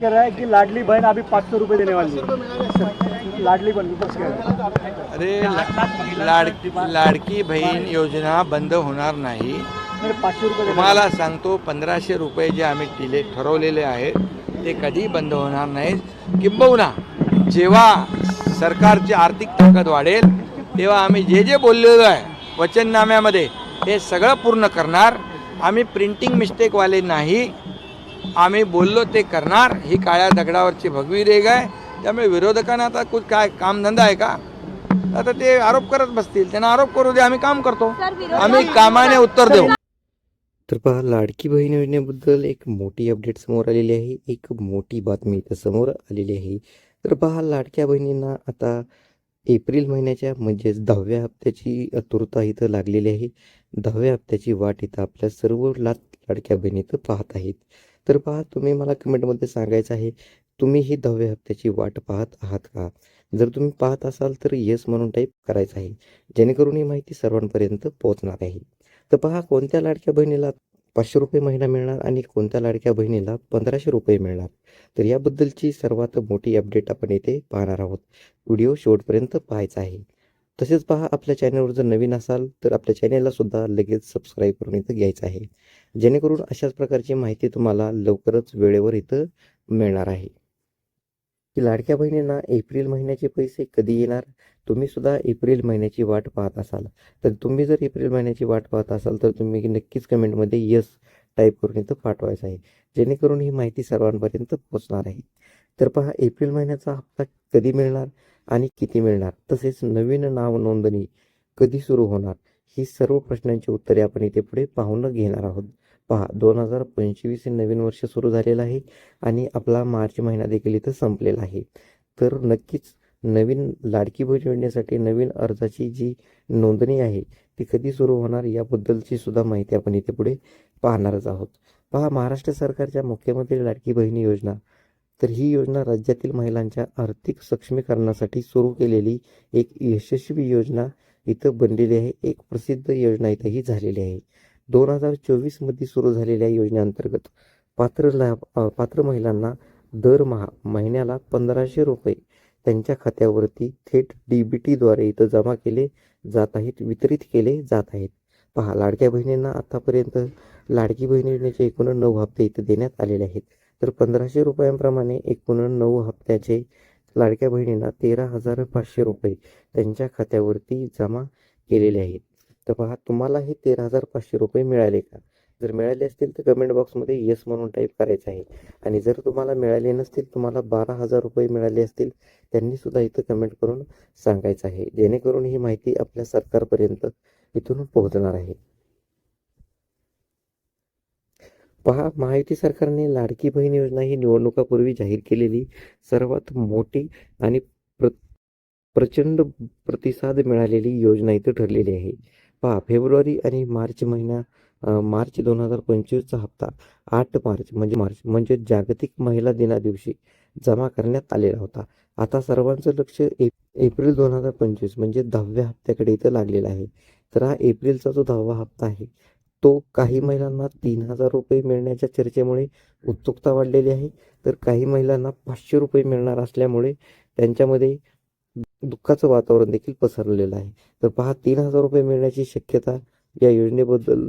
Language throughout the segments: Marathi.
कह रहा है कि लाडली बहन अभी पाँच सौ रुपये देने वाली है। लाडली बहन विपक्ष है। अरे लाड लाडकी बहीण योजना बंद होणार नाही। नहीं, पाचशे रुपये तुम्हाला सांगतो पंधराशे रुपये जे आम्ही दिले ठरवलेले आहेत ते कधी बंद होणार नाहीत. किंबहुना जेव्हा सरकारची आर्थिक ताकद वाढेल तेव्हा आम्ही जे जे बोललेलो आहे वचननाम्यामध्ये हे सगळं पूर्ण करणार. आम्ही प्रिंटिंग मिस्टेकवाले नाही. आम्ही बोललो ते करणार. ही काळ्या दगडावरची भगवी रेग आहे. त्यामुळे विरोधकांना आता कुठ काय कामधंदा आहे का? आता ते आरोप करत बसतील. त्यांना आरोप करू दे आम्ही काम करतो. आम्ही कामाने उत्तर देऊ. तर पहा लाडकी बहीण योजनेबद्दल एक मोठी अपडेट समोर आलेली आहे. एक मोठी बातमी इथं समोर आलेली आहे. तर पहा लाडक्या बहिणींना आता एप्रिल महिन्याच्या म्हणजेच दहाव्या हप्त्याची आतुरता इथं लागलेली आहे. दहाव्या हप्त्याची वाट इथं आपल्या सर्व ला लाडक्या बहिणी इथं पाहत आहेत. तर पहा तुम्ही मला कमेंटमध्ये सांगायचं आहे तुम्ही ही दहाव्या हप्त्याची वाट पाहत आहात का? जर तुम्ही पाहत असाल तर येस म्हणून टाईप करायचं आहे जेणेकरून ही माहिती सर्वांपर्यंत पोहोचणार आहे. तर पहा कोणत्या लाडक्या बहिणीला पाचशे रुपये महिना मिळणार आणि कोणत्या लाडक्या बहिणीला पंधराशे रुपये मिळणार? तर याबद्दलची सर्वात मोठी अपडेट आपण इथे पाहणार आहोत. व्हिडिओ शेवटपर्यंत पाहायचा आहे. तसेच पहा आपल्या चॅनलवर जर नवीन असाल तर आपल्या चॅनेललासुद्धा लगेच सबस्क्राईब करून इथं घ्यायचं आहे. जेणेकरून अशाच प्रकारची माहिती तुम्हाला लवकरच वेळेवर इथं मिळणार आहे. की लाडक्या बहिणींना एप्रिल महिन्याचे पैसे कधी येणार? तुम्ही सुद्धा एप्रिल महिन्याची वाट पाहत असाल. तर तुम्ही जर एप्रिल महिन्याची वाट पाहत असाल तर तुम्ही नक्कीच कमेंटमध्ये यस टाईप करून इथं पाठवायचं आहे. जेणेकरून ही माहिती सर्वांपर्यंत पोहोचणार आहे. तर पहा एप्रिल महिन्याचा हप्ता कधी मिळणार आणि किती मिळणार? तसेच नवीन नाव नोंदणी कधी सुरू होणार? ही सर्व प्रश्नांची उत्तरे आपण इथे पुढे पाहून घेणार आहोत. पहा दोन हजार पंचवीस हे नवीन वर्ष सुरू झालेलं आहे आणि आपला मार्च महिना देखील इथं संपलेला आहे. तर नक्कीच नवीन लाडकी बहीण योजनेसाठी नवीन अर्जाची जी नोंदणी आहे ती कधी सुरू होणार याबद्दलची सुद्धा माहिती आपण इथे पुढे पाहणारच आहोत. पहा महाराष्ट्र सरकारच्या मुख्यमंत्री लाडकी बहिणी योजना तर ही योजना राज्यातील महिलांच्या आर्थिक सक्षमीकरणासाठी सुरू केलेली एक यशस्वी योजना इथं बनलेली आहे. एक प्रसिद्ध योजना इथं ही झालेली आहे. दोन हजार चोवीसमध्ये सुरू झालेल्या योजनेअंतर्गत पात्र लाभ पात्र महिलांना दरमहा महिन्याला पंधराशे रुपये त्यांच्या खात्यावरती थेट डी बी टीद्वारे इथं जमा केले जात आहेत वितरित केले जात आहेत. पहा लाडक्या बहिणींना आतापर्यंत लाडकी बहीण योजनेचे एकूण नऊ हप्ते इथं देण्यात आलेले आहेत. तर पंधराशे रुपयांप्रमाणे एकूण नऊ हप्त्याचे लाडक्या बहिणींना तेरा हजार पाचशे रुपये त्यांच्या खात्यावरती जमा केलेले आहेत. तर पहा तुम्हाला हे तेरा हजार पाचशे रुपये मिळाले का? जर मिळाले असतील तर कमेंट बॉक्समध्ये येस म्हणून टाईप करायचं आहे. आणि जर तुम्हाला मिळाले नसतील तुम्हाला बारा हजार रुपये मिळाले असतील त्यांनी सुद्धा इथं कमेंट करून सांगायचं आहे. जेणेकरून ही माहिती आपल्या सरकारपर्यंत इथून पोहोचणार आहे. पहा महायुती सरकारने लाडकी बहीण योजना ही निवडणुकापूर्वी जाहीर केलेली सर्वात मोठी आणि प्र प्रचंड प्रतिसाद मिळालेली योजना इथं ठरलेली आहे. पहा फेब्रुवारी आणि मार्च महिना मार्च दोन हजार पंचवीसचा हप्ता आठ मार्च म्हणजे मार्च म्हणजे जागतिक महिला दिना दिवशी जमा करण्यात आलेला होता. आता सर्वांचं लक्ष एप एप्रिल दोन हजार पंचवीस म्हणजे दहाव्या हप्त्याकडे इथं लागलेला आहे. तर हा एप्रिलचा जो दहावा हप्ता आहे तो काही महिलांना तीन हजार रुपये मिळण्याच्या चर्चेमुळे उत्सुकता वाढलेली आहे. तर काही महिलांना पाचशे रुपये मिळणार असल्यामुळे त्यांच्यामध्ये दुःखाचं वातावरण देखील पसरलेलं आहे. तर पहा तीन हजार रुपये मिळण्याची शक्यता या योजनेबद्दल.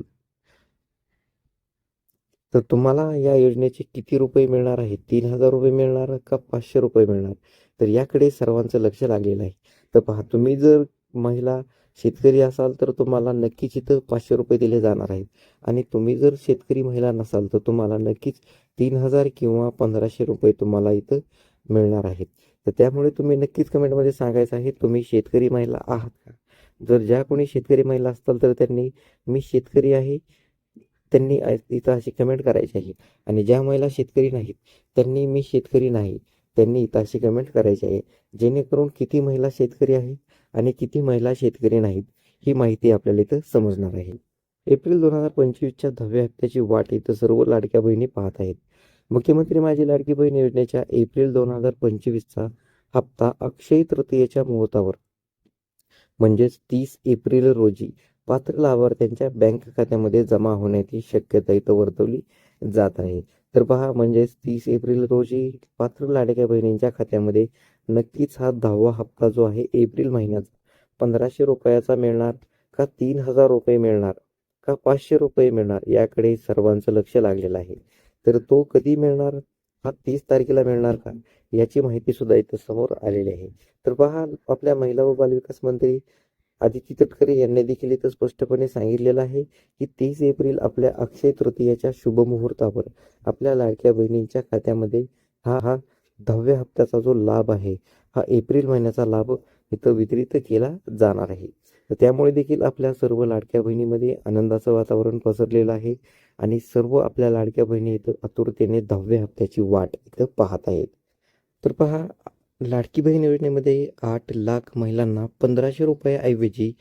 तर तुम्हाला या योजनेचे किती रुपये मिळणार आहे? तीन हजार रुपये मिळणार का पाचशे रुपये मिळणार? तर याकडे सर्वांचं लक्ष लागलेलं आहे. तर पहा तुम्ही जर महिला शेतकरी असाल तर तुम्हाला नक्कीच इथं पाचशे रुपये दिले जाणार आहेत. आणि तुम्ही जर शेतकरी महिला नसाल तर तुम्हाला नक्कीच तीन हजार किंवा पंधराशे रुपये तुम्हाला इथं मिळणार आहेत. तर त्यामुळे तुम्ही नक्कीच कमेंटमध्ये सांगायचं आहे तुम्ही शेतकरी महिला आहात का? जर ज्या कोणी शेतकरी महिला असताल तर त्यांनी मी शेतकरी आहे त्यांनी इथं अशी कमेंट करायची आहे. आणि ज्या महिला शेतकरी नाहीत त्यांनी मी शेतकरी नाही त्यांनी इथं अशी कमेंट करायची आहे. जेणेकरून किती महिला शेतकरी आहे? आणि किती महिला शेतकरी नाहीत ही माहिती आपल्याला इथं समजणार आहे. एप्रिल दोन हजार पंचवीसच्या दहाव्या हप्त्याची वाट इथं सर्व लाडक्या बहिणी पाहत आहेत. मुख्यमंत्री माझी लाडकी बहीण योजनेच्या एप्रिल दोन हजार पंचवीसचा हप्ता अक्षय तृतीयेच्या मुहूर्तावर. म्हणजेच तीस एप्रिल रोजी पात्र लाभार्थ्यांच्या बँक खात्यामध्ये जमा होण्याची शक्यता इथं वर्तवली जात आहे. तर पहा म्हणजेच तीस एप्रिल रोजी पात्र लाडक्या बहिणींच्या खात्यामध्ये नक्कीच हा दहावा हप्ता जो आहे एप्रिल महिन्याचा. पंधराशे रुपयाचा मिळणार का तीन हजार रुपये मिळणार का पाचशे रुपये मिळणार याकडे सर्वांचं लक्ष लागलेलं आहे. तर तो कधी मिळणार? हा तीस तारखेला मिळणार का? याची माहिती सुद्धा इथं समोर आलेली आहे. तर पहा आपल्या महिला व बालविकास मंत्री आदिती तटकरे यांनी देखील इथं स्पष्टपणे सांगितलेलं आहे की तीस एप्रिल आपल्या अक्षय तृतीयाच्या शुभ मुहूर्तावर आपल्या लाडक्या बहिणींच्या खात्यामध्ये हा हा दहाव्या हप्त्याचा जो लाभ आहे हा एप्रिल महिन्याचा लाभ इथं वितरित केला जाणार आहे. तर त्यामुळे देखील आपल्या सर्व लाडक्या बहिणीमध्ये आनंदाचं वातावरण पसरलेलं आहे आणि सर्व आपल्या लाडक्या बहिणी इथं आतुरतेने दहाव्या हप्त्याची वाट इथं पाहत आहेत. तर पहा लाडकी बहीण योजनेमध्ये आठ लाख महिलांना पंधराशे रुपयाऐवजी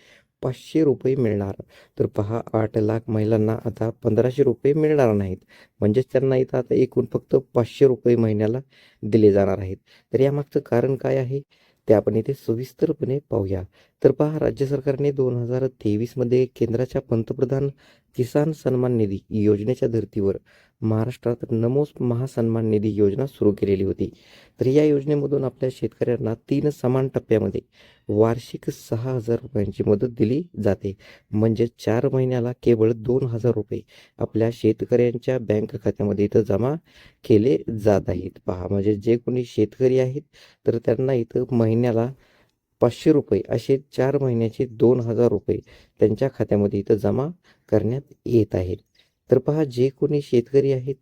पाचशे रुपये मिळणार. तर पहा आठ लाख महिलांना आता पंधराशे रुपये मिळणार नाहीत. म्हणजेच त्यांना इथं आता एकूण फक्त पाचशे रुपये महिन्याला दिले जाणार आहेत. तर यामागचं कारण काय आहे? ते आपण इथे सविस्तरपणे पाहूया. तर पहा राज्य सरकारने दोन हजार तेवीसमध्ये केंद्राच्या पंतप्रधान किसान सन्मान निधी योजनेच्या धर्तीवर महाराष्ट्रात नमोस महासन्मान निधी योजना सुरू केलेली होती. तर या योजनेमधून आपल्या शेतकऱ्यांना तीन समान टप्प्यामध्ये वार्षिक सहा हजार रुपयांची मदत दिली जाते. म्हणजे चार महिन्याला केवळ दोन हजार रुपये आपल्या शेतकऱ्यांच्या बँक खात्यामध्ये इथं जमा केले जात आहेत. पहा म्हणजे जे कोणी शेतकरी आहेत तर त्यांना इथं महिन्याला पाचशे रुपये असे चार महिन्याचे दोन हजार रुपये त्यांच्या खात्यामध्ये इथं जमा करण्यात येत आहेत. तर पहा जे कोणी शेतकरी आहेत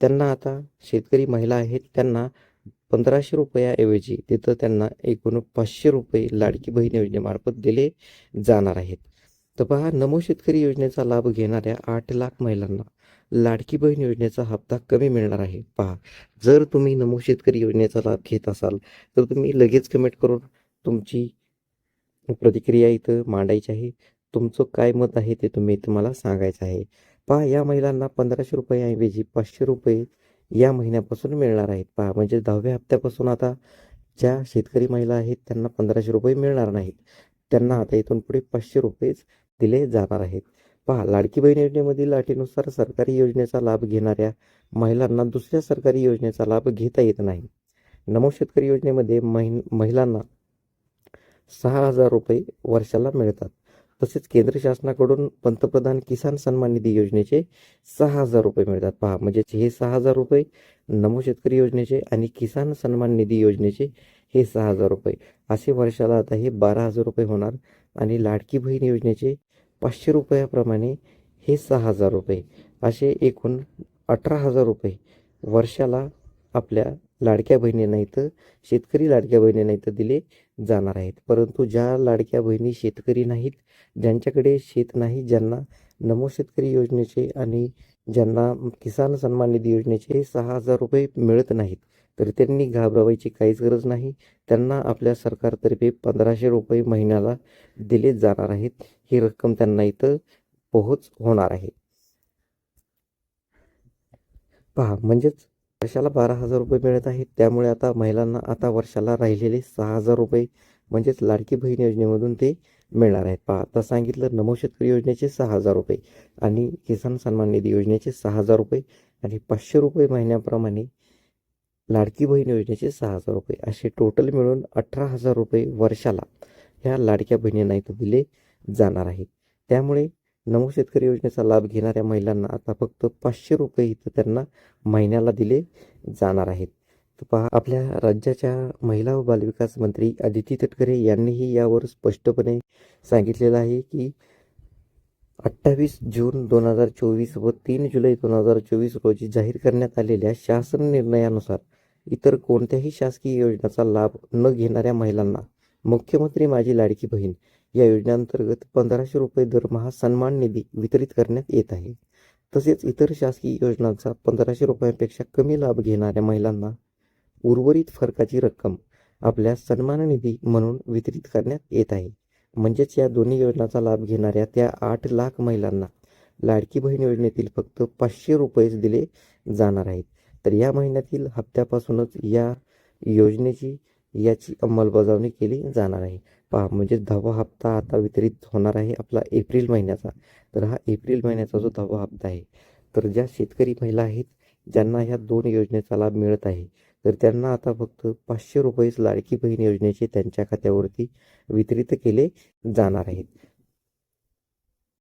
त्यांना आता शेतकरी महिला आहेत त्यांना पंधराशे रुपयाऐवजी तिथं त्यांना एकूण पाचशे रुपये लाडकी बहीण योजनेमार्फत दिले जाणार आहेत. तर पहा नमो शेतकरी योजनेचा लाभ घेणाऱ्या आठ लाख महिलांना लाडकी बहीण योजनेचा हप्ता कमी मिळणार आहे. पहा जर तुम्ही नमो शेतकरी योजनेचा लाभ घेत असाल तर तुम्ही लगेच कमेंट करून तुमची प्रतिक्रिया इथं मांडायची आहे. तुमचं काय मत आहे ते तुम्ही इथं मला सांगायचं आहे. पहा या महिलांना पंधराशे रुपयाऐवजी पाचशे रुपये या महिन्यापासून मिळणार आहेत. पहा म्हणजे दहाव्या हप्त्यापासून आता ज्या शेतकरी महिला आहेत त्यांना पंधराशे रुपये मिळणार नाहीत. त्यांना आता इथून पुढे पाचशे रुपयेच दिले जाणार आहेत. पहा लाडकी बहीण योजनेमधील अटीनुसार सरकारी योजनेचा लाभ घेणाऱ्या महिलांना दुसऱ्या सरकारी योजनेचा लाभ घेता येत नाही. नमो शेतकरी योजनेमध्ये महिन महिलांना सहा हजार रुपये वर्षाला मिळतात. तसेच केंद्र शासनाकडून पंतप्रधान किसान सन्मान निधी योजनेचे सहा हजार रुपये मिळतात. पहा म्हणजे हे सहा हजार रुपये नमो शेतकरी योजनेचे आणि किसान सन्मान निधी योजनेचे हे सहा हजार रुपये. असे वर्षाला आता हे बारा हजार रुपये होणार आणि लाडकी बहीण योजनेचे पाचशे रुपयाप्रमाणे हे सहा हजार रुपये. असे एकूण अठरा हजार रुपये वर्षाला आपल्या लाडक्या बहिणी नाही तर शेतकरी लाडक्या बहिणी नाही तर दिले जाणार आहेत. परंतु ज्या लाडक्या बहिणी शेतकरी नाहीत ज्यांच्याकडे शेत नाही ज्यांना नमो शेतकरी योजनेचे आणि ज्यांना किसान सन्मान निधी योजनेचे सहा हजार रुपये मिळत नाहीत तर त्यांनी घाबरवायची काहीच गरज नाही. त्यांना आपल्या सरकारतर्फे पंधराशे रुपये महिन्याला दिले जाणार आहेत. ही रक्कम त्यांना इथं पोहोच होणार आहे. पहा म्हणजेच वर्षाला बारा हजार रुपये मिळत आहेत. त्यामुळे आता महिलांना आता वर्षाला राहिलेले सहा हजार रुपये म्हणजेच लाडकी बहीण योजनेमधून ते मिळणार आहेत. पहा आता सांगितलं नमो शेतकरी योजनेचे सहा हजार रुपये आणि किसान सन्मान निधी योजनेचे सहा हजार रुपये आणि पाचशे रुपये महिन्याप्रमाणे लाडकी बहीण योजनेचे सहा हजार रुपये. असे टोटल मिळून अठरा हजार रुपये वर्षाला ह्या लाडक्या बहिणींना इथं दिले जाणार आहेत. त्यामुळे नमो शेतकरी योजनेचा लाभ घेणाऱ्या महिलांना आता फक्त पाचशे रुपये इथं त्यांना महिन्याला दिले जाणार आहेत. तर पहा आपल्या राज्याच्या महिला व बालविकास मंत्री आदिती तटकरे यांनीही यावर स्पष्टपणे सांगितलेलं आहे की अठ्ठावीस जून दोन हजार चोवीस व तीन जुलै दोन हजार चोवीस रोजी जाहीर करण्यात आलेल्या शासन निर्णयानुसार इतर कोणत्याही शासकीय योजनेचा लाभ न घेणाऱ्या महिलांना मुख्यमंत्री माझी लाडकी बहीण या योजनेअंतर्गत पंधराशे रुपये दरमहा सन्मान निधी वितरित करण्यात येत आहे. तसेच इतर शासकीय योजनांचा पंधराशे रुपयांपेक्षा कमी लाभ घेणाऱ्या महिलांना उर्वरित फरकाची रक्कम आपल्या सन्मान निधी म्हणून वितरित करण्यात येत आहे. म्हणजेच या दोन्ही योजनांचा लाभ घेणाऱ्या त्या आठ लाख महिलांना लाडकी बहीण योजनेतील फक्त पाचशे रुपयेच दिले जाणार आहेत. तर या महिन्यातील हप्त्यापासूनच या योजनेची याची अंमलबजावणी केली जाणार आहे. पहा म्हणजे दहावा हप्ता आता वितरित होणार आहे आपला एप्रिल महिन्याचा. तर हा एप्रिल महिन्याचा जो दहावा हप्ता आहे तर ज्या शेतकरी महिला आहेत ज्यांना ह्या दोन योजनेचा लाभ मिळत आहे तर त्यांना आता फक्त पाचशे रुपयेच लाडकी बहीण योजनेचे त्यांच्या खात्यावरती वितरित केले जाणार आहेत.